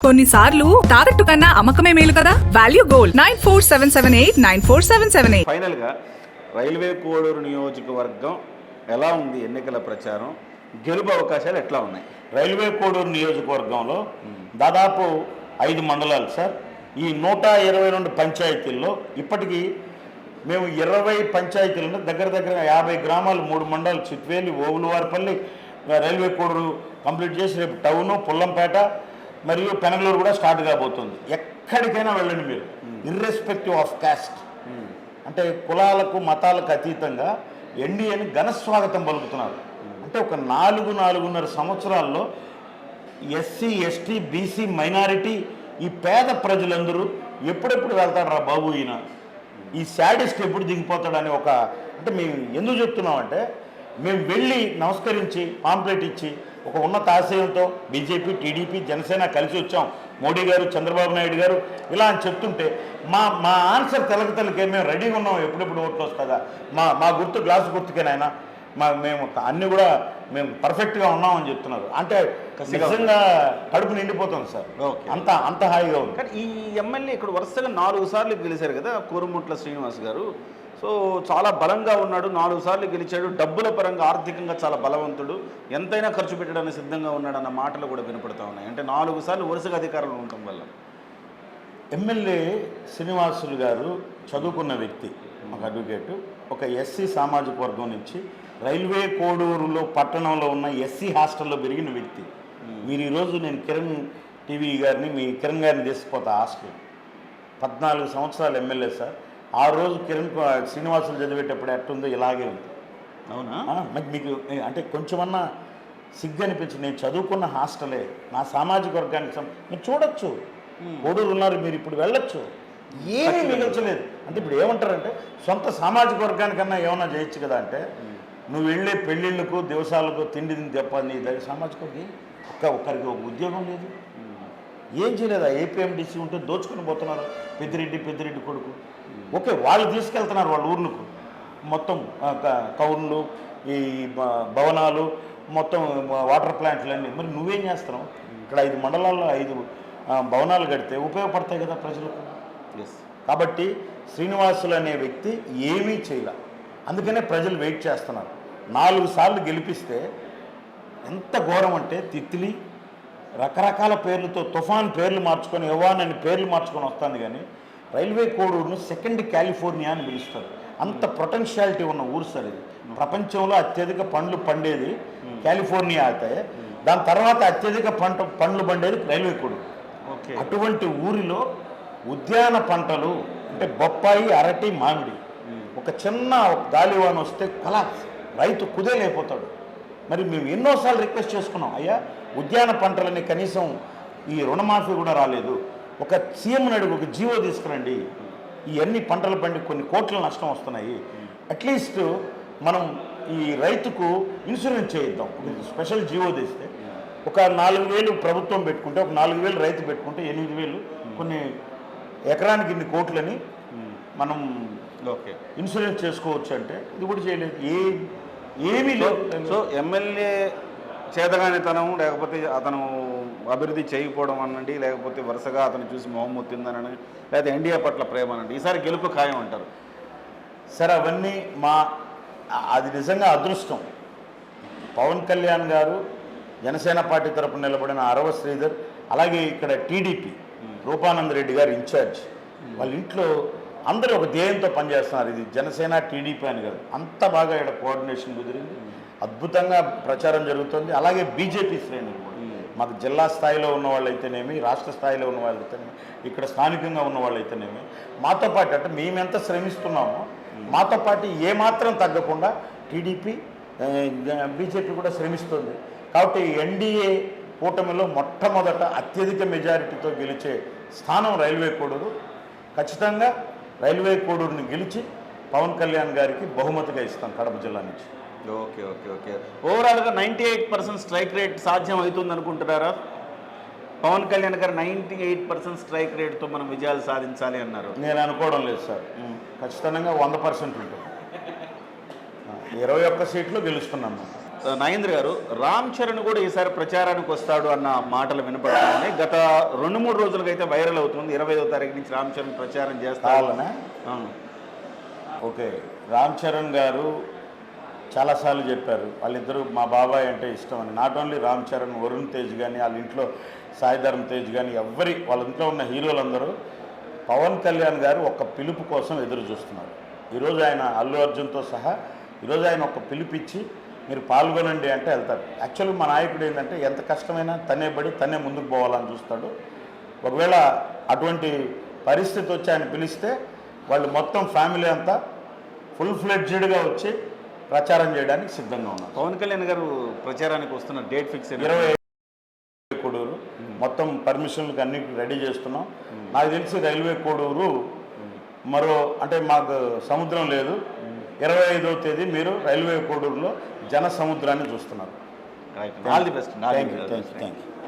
కొన్నిసార్లు తాకట్టు కన్నా అమ్మకమే మేలు కదా? Value gold nine four seven seven eight nine four seven seven eight. ఫైనల్గా రైల్వే కోడూరు నియోజకవర్గం ఎలా ఉంది ఎన్నికల ప్రచారం? గెలుపు అవకాశాలు ఎట్లా ఉన్నాయి? రైల్వే కోడూరు నియోజకవర్గంలో దాదాపు ఐదు మండలాలు సార్. ఈ నూట ఇరవై రెండు పంచాయతీల్లో ఇప్పటికీ మేము ఇరవై పంచాయతీలను దగ్గర దగ్గర యాభై గ్రామాలు మూడు మండలాలు చిట్వేలి ఓవులవారిపల్లి రైల్వే కోడూరు కంప్లీట్ చేసి రేపు టౌను పుల్లంపేట మరియు పెనగలూరు కూడా స్టార్ట్ కాబోతుంది. ఎక్కడికైనా వెళ్ళండి మీరు. ఇర్రెస్పెక్టివ్ ఆఫ్ కాస్ట్ అంటే కులాలకు మతాలకు అతీతంగా ఎన్డీఏని ఘనస్వాగతం పలుకుతున్నారు. అంటే ఒక నాలుగు నాలుగున్నర సంవత్సరాల్లో ఎస్సీ ఎస్టీ బీసీ మైనారిటీ ఈ పేద ప్రజలందరూ ఎప్పుడెప్పుడు వెళ్తాడు రా బాబు ఈయన? ఈ శాడిస్ట్ ఎప్పుడు దిగిపోతాడని ఒక అంటే మేము ఎందుకు చెప్తున్నామంటే మేము వెళ్ళి నమస్కరించి పాంప్లెట్ ఇచ్చి ఒక ఉన్నత ఆశయంతో బీజేపీ టీడీపీ జనసేన కలిసి వచ్చాం. మోడీ గారు చంద్రబాబు నాయుడు గారు ఇలా అని చెప్తుంటే మా మా ఆన్సర్ తెలక తెలకే మేము రెడీగా ఉన్నాం. ఎప్పుడెప్పుడు ఓట్లు వస్తుందా మా మా గుర్తు గ్లాసు గుర్తుకేనాయన మా మేము అన్నీ కూడా మేము పర్ఫెక్ట్గా ఉన్నామని చెప్తున్నారు. అంటే నిజంగా కడుపు నిండిపోతుంది సార్. ఓకే. అంత అంత హాయిగా ఉంది. కానీ ఈ ఎమ్మెల్యే ఇక్కడ వరుసగా నాలుగు సార్లు గెలిచారు కదా కూరముట్ల శ్రీనివాస్ గారు. సో చాలా బలంగా ఉన్నాడు. నాలుగు సార్లు గెలిచాడు. డబ్బుల పరంగా ఆర్థికంగా చాలా బలవంతుడు. ఎంతైనా ఖర్చు పెట్టడానికి సిద్ధంగా ఉన్నాడు అన్న మాటలు కూడా వినపడతా ఉన్నాయి. అంటే నాలుగు సార్లు వరుసగా అధికారంలో ఉండటం వల్ల. ఎమ్మెల్యే శ్రీనివాసులు గారు చదువుకున్న వ్యక్తి ఒక అడ్వకేటు ఒక ఎస్సీ సామాజిక వర్గం నుంచి రైల్వే కోడూరులో పట్టణంలో ఉన్న ఎస్సీ హాస్టల్లో పెరిగిన వ్యక్తి. మీరు ఈరోజు నేను కిరణ్ టీవీ గారిని మీ కిరణ్ గారిని తీసుకుపోతా హాస్టల్. పద్నాలుగు సంవత్సరాలు ఎమ్మెల్యే సార్. ఆ రోజు కిరణ్ శ్రీనివాసులు చదివేటప్పుడు ఎట్టుందో ఇలాగే ఉంది. అవునా? మరి మీకు అంటే కొంచెమన్నా సిగ్గు అనిపించి నేను చదువుకున్న హాస్టలే. నా సామాజిక వర్గానికి మీరు చూడొచ్చు. కోడూరు ఉన్నారు మీరు ఇప్పుడు వెళ్ళొచ్చు. ఏమీ మిగల్చలేదు. అంటే ఇప్పుడు ఏమంటారంటే సొంత సామాజిక వర్గానికన్నా ఏమన్నా చేయొచ్చు కదా అంటే నువ్వు వెళ్ళే పెళ్ళిళ్ళకు దివసాలకు తిండి తిని తప్ప నీ దగ్గర సామాజిక ఒక్క ఒక్కరికి ఒక ఉద్యోగం లేదు. ఏం చేయలేదా? ఏపీఎండిసి ఉంటే దోచుకుని పోతున్నారు. పెద్దిరెడ్డి పెద్దిరెడ్డి కొడుకు. ఓకే వాళ్ళు తీసుకెళ్తున్నారు వాళ్ళ ఊర్లకు. మొత్తం ఆ, కౌన్లు ఈ భవనాలు మొత్తం వాటర్ ప్లాంట్లు అన్నీ మరి నువ్వేం చేస్తున్నావు? ఇక్కడ ఐదు మండలాల్లో ఐదు ఆ, భవనాలు కడితే ఉపయోగపడతాయి కదా ప్రజలకు. ఎస్ కాబట్టి శ్రీనివాసులు అనే వ్యక్తి ఏమీ చేయలే. అందుకనే ప్రజలు వెయిట్ చేస్తున్నారు. నాలుగు సార్లు గెలిపిస్తే ఎంత ఘోరం అంటే తిత్తిలి రకరకాల పేర్లతో తుఫాన్ పేర్లు మార్చుకొని యవ్వాన్ అని పేర్లు మార్చుకొని వస్తుంది కానీ రైల్వే కోడూరును సెకండ్ కాలిఫోర్నియా అని పిలుస్తారు. అంత పొటెన్షియాలిటీ ఉన్న ఊరు సార్ ఇది. ప్రపంచంలో అత్యధిక పండ్లు పండేది కాలిఫోర్నియా అయితే. దాని తర్వాత అత్యధిక పంట పండ్లు పండేది రైల్వే కోడూరు. అటువంటి ఊరిలో ఉద్యాన పంటలు అంటే బొప్పాయి అరటి మామిడి ఒక చిన్న గాలివాన వస్తే కలాస్ రైతు కుదేలైపోతాడు. మరి మేము ఎన్నోసార్లు రిక్వెస్ట్ చేసుకున్నాం అయ్యా ఉద్యాన పంటలని కనీసం ఈ రుణమాఫీ కూడా రాలేదు. ఒక సీఎం అడుగు ఒక జీవో తీసుకురండి. ఇవన్నీ పంటలు పండి కొన్ని కోట్ల నష్టం వస్తున్నాయి. అట్లీస్ట్ మనం ఈ రైతుకు ఇన్సూరెన్స్ చేయిద్దాం. స్పెషల్ జీవో తీస్తే ఒక నాలుగు వేలు ప్రభుత్వం పెట్టుకుంటే ఒక నాలుగు వేలు రైతు పెట్టుకుంటే ఎనిమిది వేలు కొన్ని ఎకరానికి ఇన్ని కోట్లని మనం ఓకే. ఇన్సూరెన్స్ చేసుకోవచ్చు అంటే ఇది కూడా చేయలేదు. ఏ ఏమీ లేదు సో ఎమ్మెల్యే చేతగానితనం లేకపోతే అతను అభివృద్ధి చేయకపోవడం అనండి లేకపోతే వరుసగా అతను చూసి మొహం ముత్తిందనని లేకపోతే ఎన్డీఏ పట్ల ప్రేమ అనండి ఈసారి గెలుపు ఖాయం అంటారు. సరే అవన్నీ మా అది నిజంగా అదృష్టం. పవన్ కళ్యాణ్ గారు జనసేన పార్టీ తరపున నిలబడిన అరవ శ్రీధర్ అలాగే ఇక్కడ టీడీపీ రూపానంద్ రెడ్డి గారు ఇన్ఛార్జ్. వాళ్ళ ఇంట్లో అందరూ ఒక ధ్యేయంతో పనిచేస్తున్నారు. ఇది జనసేన టీడీపీ అని కాదు. అంత బాగా ఇక్కడ కోఆర్డినేషన్ కుదిరింది. అద్భుతంగా ప్రచారం జరుగుతుంది. అలాగే బీజేపీ శ్రేణులు మాకు జిల్లా స్థాయిలో ఉన్న వాళ్ళైతేనేమి రాష్ట్ర స్థాయిలో ఉన్న వాళ్ళైతేనేమి ఇక్కడ స్థానికంగా ఉన్న వాళ్ళైతేనేమి మాతో పాటు అంటే మేము ఎంత శ్రమిస్తున్నామో మాతో పాటు ఏమాత్రం తగ్గకుండా టీడీపీ బీజేపీ కూడా శ్రమిస్తుంది. కాబట్టి ఎన్డీఏ కూటమిలో మొట్టమొదట అత్యధిక మెజారిటీతో గెలిచే స్థానం రైల్వే కూడదు ఖచ్చితంగా రైల్వే కోడూరుని గెలిచి పవన్ కళ్యాణ్ గారికి బహుమతిగా ఇస్తాం కడప జిల్లా నుంచి. Okay okay okay. ఓవరాల్గా ninety eight percent strike rate సాధ్యం అవుతుంది అనుకుంటున్నారా Pawan Kalyan garu ninety eight percent strike రేట్తో మనం విజయాలు సాధించాలి అన్నారు. నేను అనుకోవడం లేదు సార్. ఖచ్చితంగా వంద పర్సెంట్ ఉంటుంది. ఇరవై ఒక్క సీట్లు గెలుస్తున్నాం నగేంద్ర గారు రామ్ చరణ్ కూడా ఈసారి ప్రచారానికి వస్తాడు అన్న మాటలు వినపడుతున్నాయి గత రెండు మూడు రోజులుగా అయితే వైరల్ అవుతుంది. ఇరవై ఐదో తారీఖు నుంచి రామ్ చరణ్ ప్రచారం చేస్తాడు కావాలనా అవును. ఓకే. రామ్ చరణ్ గారు చాలాసార్లు చెప్పారు వాళ్ళిద్దరూ మా బాబాయ్ అంటే ఇష్టం అని. నాట్ ఓన్లీ రామ్ చరణ్ వరుణ్ తేజ్ కానీ వాళ్ళ ఇంట్లో సాయి ధరమ్ తేజ్ కానీ ఎవ్వరి వాళ్ళ ఇంట్లో ఉన్న హీరోలందరూ పవన్ కళ్యాణ్ గారు ఒక పిలుపు కోసం ఎదురు చూస్తున్నారు. ఈరోజు ఆయన అల్లు అర్జున్తో సహా ఈరోజు ఆయన ఒక పిలిపిచ్చి మీరు పాల్గొనండి అంటే వెళ్తారు. యాక్చువల్గా మా నాయకుడు ఏంటంటే ఎంత కష్టమైనా తనే పడి తనే ముందుకు పోవాలని చూస్తాడు. ఒకవేళ అటువంటి పరిస్థితి వచ్చి ఆయన పిలిస్తే వాళ్ళు మొత్తం ఫ్యామిలీ అంతా ఫుల్ ఫ్లెడ్జెడ్గా వచ్చి ప్రచారం చేయడానికి సిద్ధంగా ఉన్నారు. పవన్ కళ్యాణ్ గారు ప్రచారానికి వస్తున్న డేట్ ఫిక్స్ ఇరవై కోడూరు మొత్తం పర్మిషన్లకు అన్ని రెడీ చేస్తున్నాం. నాకు తెలిసి రైల్వే కోడూరు మరో అంటే మాకు సముద్రం లేదు. ఇరవై ఐదవ తేదీ మీరు రైల్వే కోడూరులో జన సముద్రాన్ని చూస్తున్నారు all the best thank you thank you thank you